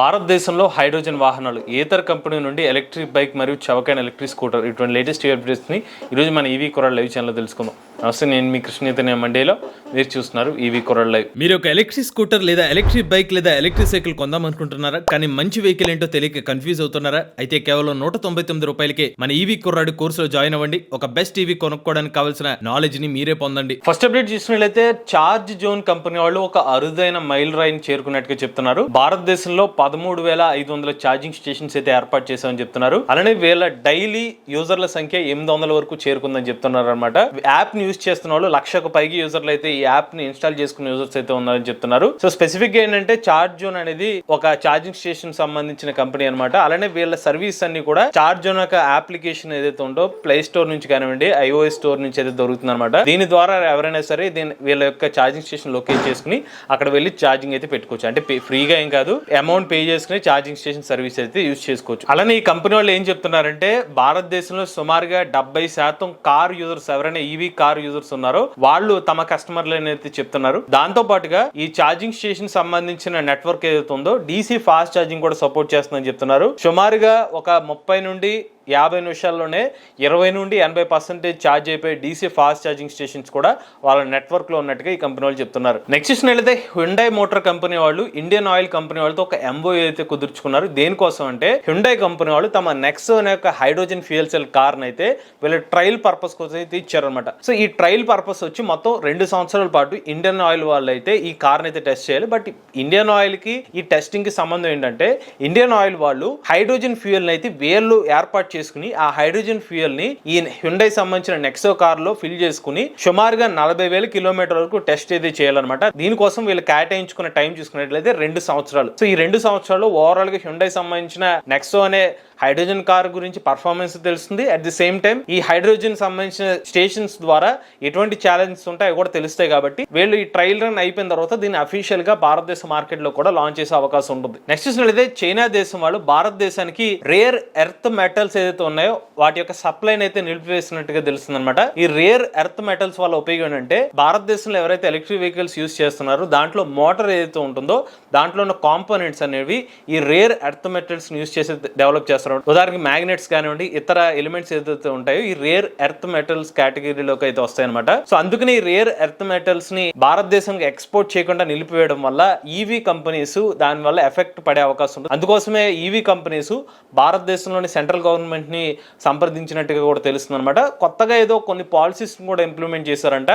భారతదేశంలో హైడ్రోజన్ వాహనాలు ఏతర్ కంపెనీ నుండి ఎలక్ట్రిక్ బైక్ మరియు చవకైన ఎలక్ట్రిక్ స్కూటర్ ఇటువంటి లేటెస్ట్ అప్డేట్స్ని ఈరోజు మన ఈవీ కొరల్ లైవ్ ఛానల్లో తెలుసుకుందాం. నమస్తే నేను మీ కృష్ణీతనే మండేలో. మీరు చూస్తున్నారు ఈవీ కొరల్ లైవ్. మీరు ఒక ఎలక్ట్రిక్ స్కూటర్ లేదా ఎలక్ట్రిక్ బైక్ లేదా ఎలక్ట్రిక్ సైకిల్ కొందాం అనుకుంటున్నారా కానీ మంచి వెహికల్ ఏంటో తెలియక కన్ఫ్యూజ్ అవుతున్నారా? అయితే కేవలం నూట తొంభై తొమ్మిది రూపాయలకే మన ఈవీ కుర్రాడు కోర్సులో జాయిన్ అవ్వండి. ఒక బెస్ట్ ఈవీ కొనుక్కోవడానికి కావాల్సిన నాలెడ్జ్ని మీరే పొందండి. ఫస్ట్ అప్డేట్ చూసినట్లయితే చార్జ్ జోన్ కంపెనీ వాళ్ళు ఒక అరుదైన మైల్ రాయిని చేరుకున్నట్టుగా చెప్తున్నారు. భారతదేశంలో పదమూడు వేల ఐదు వందల ఛార్జింగ్ స్టేషన్స్ అయితే ఏర్పాటు చేశామని చెప్తున్నారు. అలానే వీళ్ళ డైలీ యూజర్ల సంఖ్య ఎనిమిది వందల వరకు చేరుకుందని చెప్తున్నారు అనమాట యాప్ని యూజ్ చేస్తున్న వాళ్ళు లక్షకు పైకి యూజర్లు అయితే ఈ యాప్ని ఇన్స్టాల్ చేసుకున్న యూజర్స్ అయితే ఉన్నారని చెప్తున్నారు. సో స్పెసిఫిక్గా ఏంటంటే చార్జ్ జోన్ అనేది ఒక ఛార్జింగ్ స్టేషన్ సంబంధించిన కంపెనీ అనమాట అలానే వీళ్ళ సర్వీస్ అన్ని కూడా చార్జ్ జోన్ యొక్క అప్లికేషన్ ఏదైతే ఉందో ప్లే స్టోర్ నుంచి కానివ్వండి ఐఓఎస్ స్టోర్ నుంచి అయితే దొరుకుతుంది అనమాట దీని ద్వారా ఎవరైనా సరే దీని వీళ్ళ యొక్క ఛార్జింగ్ స్టేషన్ లొకేట్ చేసుకుని అక్కడ వెళ్ళి ఛార్జింగ్ అయితే పెట్టుకోవచ్చు. అంటే ఫ్రీగా ఏం కాదు అమౌంట్ పే చేసుకుని ఛార్జింగ్ స్టేషన్ సర్వీస్ అయితే యూజ్ చేసుకోవచ్చు. అలానే ఈ కంపెనీ వాళ్ళు ఏం చెప్తున్నారంటే భారతదేశంలో సుమారుగా డెబ్బై శాతం కార్ యూజర్స్ ఎవరైనా ఈవీ కార్ యూజర్స్ ఉన్నారో. వాళ్ళు తమ కస్టమర్లు అయితే చెప్తున్నారు. దాంతో పాటుగా ఈ ఛార్జింగ్ స్టేషన్ సంబంధించిన నెట్వర్క్ ఏదైతే ఉందో డీసీ ఫాస్ట్ ఛార్జింగ్ కూడా సపోర్ట్ చేస్తుందని చెప్తున్నారు. సుమారుగా ఒక ముప్పై నుండి యాభై నిమిషాల్లోనే ఇరవై నుండి ఎనభై పర్సెంటేజ్ ఛార్జ్ అయిపోయి డీసీ ఫాస్ట్ ఛార్జింగ్ స్టేషన్స్ కూడా వాళ్ళ నెట్వర్క్లో ఉన్నట్టుగా ఈ కంపెనీ వాళ్ళు చెప్తున్నారు. నెక్స్ట్ చూసినట్లయితే హుండై మోటార్ కంపెనీ వాళ్ళు ఇండియన్ ఆయిల్ కంపెనీ వాళ్ళతో ఒక ఎంబో అయితే కుదుర్చుకున్నారు. దేనికోసం అంటే హుండై కంపెనీ వాళ్ళు తమ నెక్స్ట్ అనే ఒక హైడ్రోజన్ ఫ్యూయల్ సెల్ కార్ అయితే వీళ్ళ ట్రయల్ పర్పస్ కోసం అయితే ఇచ్చారనమాట సో ఈ ట్రయల్ పర్పస్ వచ్చి మొత్తం రెండు సంవత్సరాల పాటు ఇండియన్ ఆయిల్ వాళ్ళు అయితే ఈ కార్ అయితే టెస్ట్ చేయాలి. బట్ ఇండియన్ ఆయిల్కి ఈ టెస్టింగ్కి సంబంధం ఏంటంటే ఇండియన్ ఆయిల్ వాళ్ళు హైడ్రోజన్ ఫ్యూయల్ అయితే వేర్లు ఏర్పాటు చేసుకుని ఆ హైడ్రోజన్ ఫ్యూయల్ని ఈ హ్యుండై సంబంధించిన నెక్సో కార్లో ఫిల్ చేసుకుని సుమారుగా నలభై వేల కిలోమీటర్ వరకు టెస్ట్ అయితే చేయాలన్నమాట. దీనికోసం వీళ్ళు కేటాయించుకున్న టైం చూసుకున్నట్లయితే రెండు సంవత్సరాలు. సో ఈ రెండు సంవత్సరాలు ఓవరాల్గా హ్యుండై సంబంధించిన నెక్సో అనే హైడ్రోజన్ కార్ గురించి పర్ఫార్మెన్స్ తెలుస్తుంది. అట్ ది సేమ్ టైం ఈ హైడ్రోజన్ సంబంధించిన స్టేషన్స్ ద్వారా ఎటువంటి ఛాలెంజెస్ ఉంటాయో కూడా తెలుస్తాయి కాబట్టి వీళ్ళు ఈ ట్రయల్ రన్ అయిపోయిన తర్వాత దీన్ని అఫీషియల్గా భారతదేశ మార్కెట్లో కూడా లాంచ్ చేసే అవకాశం ఉంటుంది. నెక్స్ట్ చూసినట్లయితే చైనా దేశం వాళ్ళు భారతదేశానికి రేర్ ఎర్త్ మెటల్స్ ఏదైతే ఉన్నాయో వాటి యొక్క సప్లైని అయితే నిలిపివేసినట్టుగా తెలుస్తుంది అనమాట ఈ రేర్ ఎర్త్ మెటల్స్ వల్ల ఉపయోగం ఏంటంటే భారతదేశంలో ఎవరైతే ఎలక్ట్రిక్ వెహికల్స్ యూస్ చేస్తున్నారో దాంట్లో మోటార్ ఏదైతే ఉంటుందో దాంట్లో ఉన్న కాంపోనెంట్స్ అనేవి ఈ రేర్ ఎర్త్ మెటల్స్ యూస్ చేసి డెవలప్ చేస్తారు ఉదాహరణకి మ్యాగ్నెట్స్ కానివ్వండి ఇతర ఎలిమెంట్స్ ఏదైతే ఉంటాయో ఈ రేర్ ఎర్త్ మెటల్స్ కేటగిరీలోకి అయితే వస్తాయన్నమాట. సో అందుకని ఈ రేర్ ఎర్త్ మెటల్స్ని భారతదేశంకి ఎక్స్పోర్ట్ చేయకుండా నిలిపివేయడం వల్ల ఈవీ కంపెనీస్ దాని వల్ల ఎఫెక్ట్ పడే అవకాశం ఉంటుంది. అందుకోసమే ఈవీ కంపెనీస్ భారతదేశంలోని సెంట్రల్ గవర్నమెంట్ని సంప్రదించినట్టుగా కూడా తెలుస్తుంది అనమాట కొత్తగా ఏదో కొన్ని పాలసీస్ కూడా ఇంప్లిమెంట్ చేశారంట.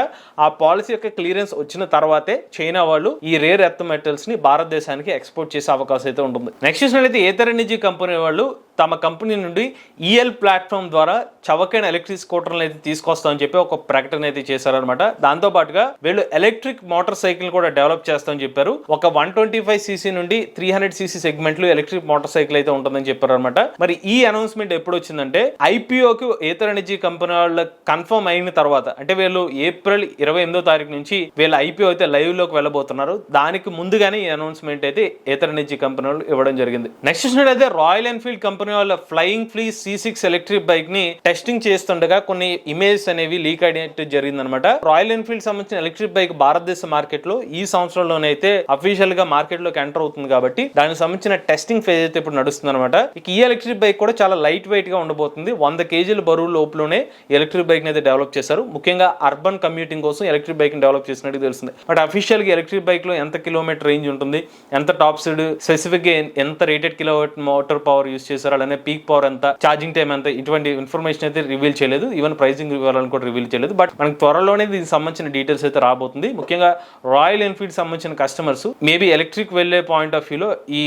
ఆ పాలసీ యొక్క క్లియరెన్స్ వచ్చిన తర్వాతే చైనా వాళ్ళు ఈ రేర్ ఎర్త్ మెటల్స్ని భారతదేశానికి ఎక్స్పోర్ట్ చేసే అవకాశం అయితే ఉంటుంది. నెక్స్ట్ చూసినట్లయితే ఏతర్ ఎనర్జీ కంపెనీ వాళ్ళు తమ కంపెనీ నుండి ఈఎల్ ప్లాట్ఫామ్ ద్వారా చవకైన ఎలక్ట్రిక్ స్కూటర్లు అయితే తీసుకొస్తామని చెప్పి ఒక ప్రకటన అయితే చేశారనమాట దాంతో పాటుగా వీళ్ళు ఎలక్ట్రిక్ మోటార్ సైకిల్ కూడా డెవలప్ చేస్తామని చెప్పారు. ఒక వన్ ట్వంటీ ఫైవ్ సీసీ నుండి త్రీ హండ్రెడ్ సీసీ సెగ్మెంట్లు ఎలక్ట్రిక్ మోటార్ సైకిల్ అయితే ఉంటుందని చెప్పారు అనమాట మరి ఈ అనౌన్స్మెంట్ ఎప్పుడు వచ్చిందంటే ఐపీఓకి ఏతర్ ఎనర్జీ కంపెనీ వాళ్ళ కన్ఫర్మ్ అయిన తర్వాత అంటే వీళ్ళు ఏప్రిల్ ఇరవై ఎనిమిదో తారీఖు నుంచి వీళ్ళ ఐపీఓ అయితే లైవ్లోకి వెళ్ళబోతున్నారు. దానికి ముందుగానే ఈ అనౌన్స్మెంట్ అయితే ఏతర్ ఎనర్జీ కంపెనీ వాళ్ళు ఇవ్వడం జరిగింది. నెక్స్ట్ అయితే రాయల్ ఎన్ఫీల్డ్ కంపెనీ వాళ్ళ flying flea C six electric బైక్ని టెస్టింగ్ చేస్తుండగా కొన్ని ఇమేజెస్ అనేవి లీక్ అయినట్టు జరిగింది అనమాట రాయల్ ఎన్ఫీల్డ్ సంబంధించిన ఎలక్ట్రిక్ బైక్ భారతదేశ మార్కెట్లో ఈ సంవత్సరంలోనైతే అఫీషియల్గా మార్కెట్లోకి ఎంటర్ అవుతుంది కాబట్టి దానికి సంబంధించిన టెస్టింగ్ ఫేజ్ అయితే ఇప్పుడు నడుస్తుంది అనమాట ఇక ఈ ఎలక్ట్రిక్ బైక్ కూడా చాలా లైట్ వెయిట్గా ఉండబోతుంది. వంద కేజీల బరువు లోపులోనే ఎలక్ట్రిక్ బైక్ అయితే డెవలప్ చేశారు. ముఖ్యంగా అర్బన్ కమ్యూటింగ్ కోసం ఎలక్ట్రిక్ బైక్ డెవలప్ చేసినట్టు తెలుస్తుంది. బట్ అఫీషియల్గా ఎలక్ట్రిక్ బైక్లో ఎంత కిలోమీటర్ రేంజ్ ఉంటుంది? ఎంత టాప్ స్పీడ్ స్పెసిఫిక్గా ఎంత rated kilo motor power use చేశారు? అలానే పీక్ పవర్ ఎంత ఛార్జింగ్ టైం ఎంత ఇటువంటి ఇన్ఫర్మేషన్ అయితే రివీల్ చేయలేదు. ఈవెన్ ప్రైసింగ్ వివరాలను కూడా రివీల్ చేయలేదు. బట్ మనకి త్వరలోనే దీనికి సంబంధించిన డీటెయిల్స్ అయితే రాబోతుంది. ముఖ్యంగా రాయల్ ఎన్ఫీల్డ్ సంబంధించిన కస్టమర్స్ మేబీ ఎలక్ట్రిక్ వెళ్ళే పాయింట్ ఆఫ్ వ్యూలో ఈ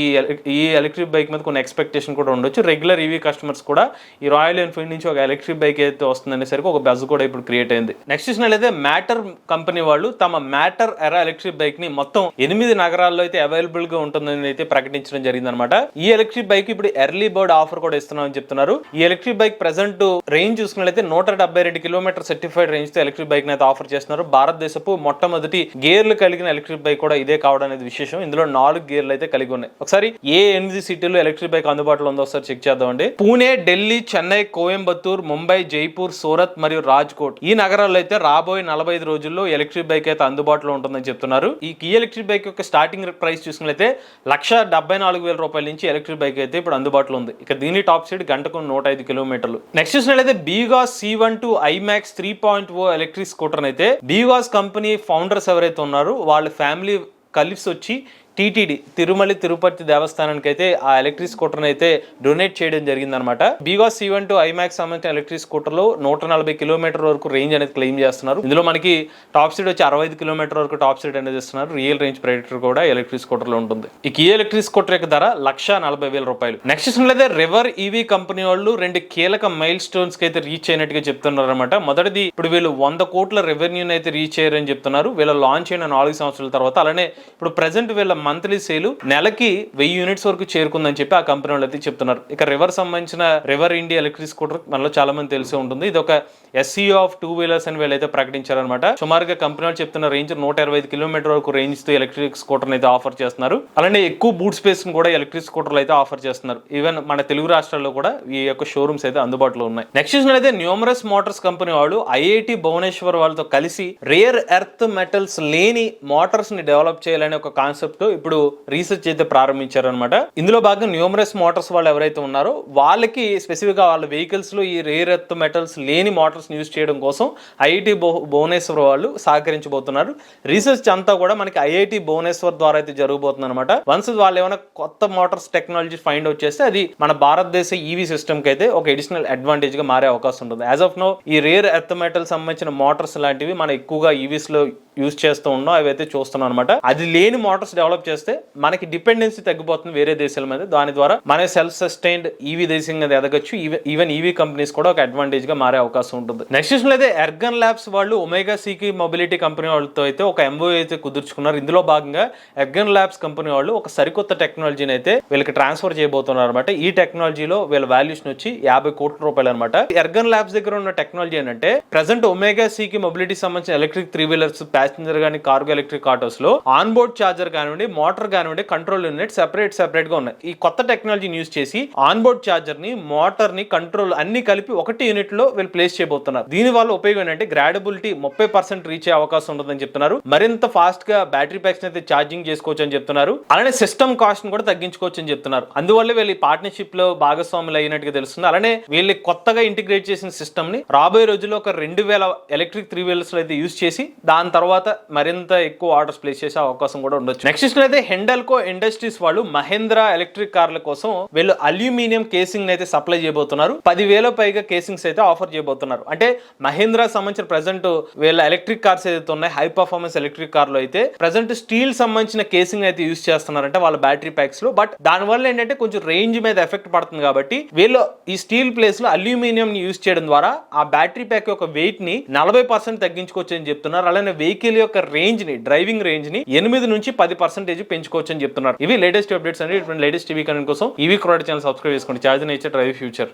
ఈ ఎలక్ట్రిక్ బైక్ మీద కొన్ని ఎక్స్పెక్టేషన్ కూడా ఉండొచ్చు. రెగ్యులర్ ఈవీ కస్టమర్స్ కూడా ఈ రాయల్ ఎన్ఫీల్డ్ నుంచి ఒక ఎలక్ట్రిక్ బైక్ అయితే వస్తుందనేసరికి ఒక బజ్ కూడా ఇప్పుడు క్రియేట్ అయింది. నెక్స్ట్ చూసినట్లయితే మ్యాటర్ కంపెనీ వాళ్ళు తమ మ్యాటర్ ఎరా ఎలక్ట్రిక్ బైక్ని మొత్తం ఎనిమిది నగరాల్లో అయితే అవైలబుల్గా ఉంటుందని అయితే ప్రకటించడం జరిగింది అనమాట ఈ ఎలక్ట్రిక్ బైక్ ఇప్పుడు ఎర్లీ బర్డ్ ఆఫర్ కూడా ఇస్తున్నామని చెప్తున్నారు. ఈ ఎలక్ట్రిక్ బైక్ ప్రెసెంట్ రేంజ్ చూసుకున్నట్లయితే నూట డెబ్బై రెండు కిలోమీటర్ సర్టిఫైడ్ రేంజ్తో ఎలక్ట్రిక్ బైక్ అయితే ఆఫర్ చేస్తున్నారు. భారతదేశపు మొట్టమొదటి గేర్లు కలిగిన ఎలక్ట్రిక్ బైక్ కూడా ఇదే కావడం అనేది విశేషం. ఇందులో నాలుగు గేర్లు అయితే కలిగి ఉన్నాయి. ఒకసారి ఏ ఎనిమిది సిటీలో ఎలక్ట్రిక్ బైక్ అందుబాటులో ఉందో ఒకసారి చెక్ చేద్దామండి. పూణే ఢిల్లీ చెన్నై కోయంబత్తూర్ ముంబై జైపూర్ సూరత్ మరియు రాజ్కోట్ ఈ నగరాల్లో అయితే రాబోయే నలభై ఐదు రోజుల్లో ఎలక్ట్రిక్ బైక్ అయితే అందుబాటులో ఉంటుందని చెప్తున్నారు. ఈ కీ ఎలక్ట్రిక్ బైక్ యొక్క స్టార్టింగ్ ప్రైస్ చూసుకున్నట్లయితే లక్ష డెబ్బై నాలుగు వేల రూపాయల నుంచి ఎలక్ట్రిక్ బైక్ అయితే ఇప్పుడు అందుబాటులో ఉంది. ఇక దీని టాప్ స్పీడ్ గంటకు నూట ఐదు కిలోమీటర్లు. నెక్స్ట్ చూసినట్లయితే BGauss C one two iMax three point O electric scooter అయితే బీగాస్ కంపెనీ ఫౌండర్స్ ఎవరైతే ఉన్నారో వాళ్ళ ఫ్యామిలీ కలిసి వచ్చి టీటీడీ తిరుమల తిరుపతి దేవస్థానానికి అయితే ఆ ఎలక్ట్రిక్ స్కూటర్ అయితే డొనేట్ చేయడం జరిగిందనమాట బీగాస్ సి టు ఐమాక్స్ సంబంధించిన ఎలక్ట్రిక్ స్కూటర్లో నూట నలభై కిలోమీటర్ వరకు రేంజ్ అనేది క్లెయిమ్ చేస్తున్నారు. ఇందులో మనకి టాప్ స్పీడ్ వచ్చి అరవై ఐదు కిలోమీటర్ వరకు టాప్ స్పీడ్ అనేది ఇస్తున్నారు రియల్ రేంజ్ ప్రైడేటర్ కూడా ఎలక్ట్రిక్ స్కూటర్లో ఉంటుంది. ఈ ఈ ఎలక్ట్రిక్ స్కూటర్ యొక్క ధర లక్ష నలభై వేల రూపాయలు. నెక్స్ట్ అయితే రివర్ ఈవీ కంపెనీ వాళ్ళు రెండు కీలక మైల్ స్టోన్స్కి అయితే రీచ్ అయినట్టుగా చెప్తున్నారు అనమాట మొదటిది ఇప్పుడు వీళ్ళు వంద కోట్ల రెవెన్యూని అయితే రీచ్ అయ్యారని చెప్తున్నారు. వీళ్ళ లాంచ్ అయిన నాలుగు సంవత్సరాల తర్వాత అలానే ఇప్పుడు ప్రెసెంట్ వీళ్ళ మంత్లీ సేల్ నెలకి వెయ్యి యూనిట్స్ వరకు చేరుకుందని చెప్పి ఆ కంపెనీ వాళ్ళు అయితే చెప్తున్నారు. ఇక రివర్ సంబంధించిన రివర్ ఇండియా ఎలక్ట్రిక్ స్కూటర్ మనలో చాలా మంది తెలిసి ఉంటుంది. ఇది ఒక ఎస్సీఓ ఆఫ్ టూ వీలర్స్ అని వీళ్ళైతే ప్రకటించారనమాట సుమారుగా కంపెనీ వాళ్ళు చెప్తున్న రేంజ్ నూట ఇరవై ఐదు కిలోమీటర్ వరకు రేంజ్తో ఎలక్ట్రిక్ స్కూటర్ అయితే ఆఫర్ చేస్తున్నారు. అలానే ఎక్కువ బూట్ స్పేస్ కూడా ఎలక్ట్రిక్ స్కూటర్లు అయితే ఆఫర్ చేస్తున్నారు. ఈవెన్ మన తెలుగు రాష్ట్రాల్లో కూడా ఈ యొక్క షోరూమ్స్ అయితే అందుబాటులో ఉన్నాయి. నెక్స్ట్ చూసినట్లయితే న్యూమరస్ మోటార్స్ కంపెనీ వాళ్ళు ఐఐటి భువనేశ్వర్ వాళ్ళతో కలిసి రేర్ ఎర్త్ మెటల్స్ లేని మోటార్స్ని డెవలప్ చేయాలనే ఒక కాన్సెప్ట్ ఇప్పుడు రీసెర్చ్ అయితే ప్రారంభించారనమాట ఇందులో భాగంగా న్యూమరస్ మోటార్స్ వాళ్ళు ఎవరైతే ఉన్నారో వాళ్ళకి స్పెసిఫిక్గా వాళ్ళ వెహికల్స్లో ఈ రేర్ ఎర్త్ మెటల్స్ లేని మోటార్స్ యూజ్ చేయడం కోసం ఐఐటి భువనేశ్వర్ వాళ్ళు సహకరించబోతున్నారు. రీసెర్చ్ అంతా కూడా మనకి ఐఐటి భువనేశ్వర్ ద్వారా అయితే జరగబోతుంది అనమాట వన్స్ వాళ్ళు ఏమైనా కొత్త మోటార్స్ టెక్నాలజీ ఫైండ్ అవుట్ చేస్తే అది మన భారతదేశ ఈవీ సిస్టమ్ అయితే ఒక అడిషనల్ అడ్వాంటేజ్గా మారే అవకాశం ఉంటుంది. యాజ్ ఆఫ్ నో ఈ రేర్ ఎర్త్ మెటల్ సంబంధించిన మోటార్స్ లాంటివి మనం ఎక్కువగా e ఈవీస్లో యూజ్ చేస్తూ ఉన్నాం అవి అయితే చూస్తున్నాం అనమాట అది లేని మోటార్స్ డెవలప్ చేస్తే మనకి డిపెండెన్సీ తగ్గిపోతుంది వేరే దేశాల మీద. దాని ద్వారా మన సెల్ఫ్ సస్టైన్డ్ ఈవీ దేశంగా ఎదగచ్చు. ఈవెన్ ఈవీ కంపెనీస్ కూడా ఒక అడ్వాంటేజ్గా మారే అవకాశం ఉంటుంది. నెక్స్ట్ విషయంలో అయితే ఎర్గన్ ల్యాబ్స్ వాళ్ళు ఒమేగా సికి మొబిలిటీ కంపెనీ వాళ్ళతో అయితే ఒక ఎంఓ అయితే కుదుర్చుకున్నారు. ఇందులో భాగంగా ఎర్గన్ ల్యాబ్స్ కంపెనీ వాళ్ళు ఒక సరికొత్త టెక్నాలజీని అయితే వీళ్ళకి ట్రాన్స్ఫర్ చేయబోతున్నారు అనమాట ఈ టెక్నాలజీలో వీళ్ళ వాల్యూషన్ వచ్చి యాభై కోట్ల రూపాయలు అనమాట ఎర్గన్ ల్యాబ్స్ దగ్గర ఉన్న టెక్నాలజీ ఏంటంటే ప్రజెంట్ ఒమేగా సికి మొబిలిటీ సంబంధించిన ఎలక్ట్రిక్ త్రీ వీలర్స్ ప్యాసింజర్ కానీ కార్గో ఎలక్ట్రిక్ ఆటోస్లో ఆన్ బోర్డ్ చార్జర్ కానివ్వండి మోటార్ కానివ్వండి కంట్రోల్ యూనిట్ సెపరేట్ సెపరేట్గా ఉన్నాయి. ఈ కొత్త టెక్నాలజీని యూజ్ చేసి ఆన్ బోర్డ్ చార్జర్ని మోటార్ని కంట్రోల్ అన్ని కలిపి ఒకటి యూనిట్లో వీళ్ళు ప్లేస్ చేయబోతున్నారు. దీని వల్ల ఉపయోగం ఏంటంటే గ్రాడబిలిటీ ముప్పై పర్సెంట్ రీచ్ అయ్యే అవకాశం ఉంటుందని చెప్తున్నారు. మరింత ఫాస్ట్గా బ్యాటరీ ప్యాక్స్ అయితే ఛార్జింగ్ చేసుకోవచ్చు అని చెప్తున్నారు. అలానే సిస్టమ్ కాస్ట్ కూడా తగ్గించుకోవచ్చు అని చెప్తున్నారు. అందువల్ల వీళ్ళు ఈ పార్ట్నర్షిప్లో భాగస్వాములు అయినట్టుగా తెలుస్తుంది. అలానే వీళ్ళు కొత్తగా ఇంటిగ్రేట్ చేసిన సిస్టమ్ని రాబోయే రోజుల్లో ఒక రెండు వేల ఎలక్ట్రిక్ త్రీ వీలర్స్ అయితే యూజ్ చేసి దాని తర్వాత మరింత ఎక్కువ ఆర్డర్స్ ప్లేస్ చేసే అవకాశం కూడా ఉండొచ్చు. నెక్స్ట్ అయితే హెండల్కో ఇండస్ట్రీస్ వాళ్ళు మహేంద్ర ఎలక్ట్రిక్ కార్ల కోసం వీళ్ళు అల్యూమినియం కేసింగ్ అయితే సప్లై చేయబోతున్నారు. పదివేల పైగా కేసింగ్స్ అయితే ఆఫర్ చేయబోతున్నారు. అంటే మహేంద్ర సంబంధించిన ప్రజెంట్ వీళ్ళ ఎలక్ట్రిక్ కార్స్ ఏదైతే ఉన్నాయి హై పర్ఫార్మెన్స్ ఎలక్ట్రిక్ కార్లు అయితే ప్రజెంట్ స్టీల్ సంబంధించిన కేసింగ్ అయితే యూస్ చేస్తున్నారంటే వాళ్ళ బ్యాటరీ ప్యాక్స్లో. బట్ దానివల్ల ఏంటంటే కొంచెం రేంజ్ మీద ఎఫెక్ట్ పడుతుంది కాబట్టి వీళ్ళు ఈ స్టీల్ ప్లేస్లో అల్యూమినియం ని యూస్ చేయడం ద్వారా ఆ బ్యాటరీ ప్యాక్ యొక్క వెయిట్ని నలభై పర్సెంట్ తగ్గించుకోవచ్చు అని చెప్తున్నారు. అలానే వెహికల్ యొక్క రేంజ్ని డ్రైవింగ్ రేంజ్ని ఎనిమిది నుంచి పది పర్సెంట్ పర్సెంటేజ్ పెంచుకోవచ్చు అని చెప్తున్నారు. ఇవి లేటెస్ట్ అప్డేట్స్ అండి. లేటెస్ట్ టీవీ కనెంట్ కోసం ఈవీ క్రోడ్ ఛానల్ సబ్స్క్రైబ్ చేసుకోండి. Charge nature drive future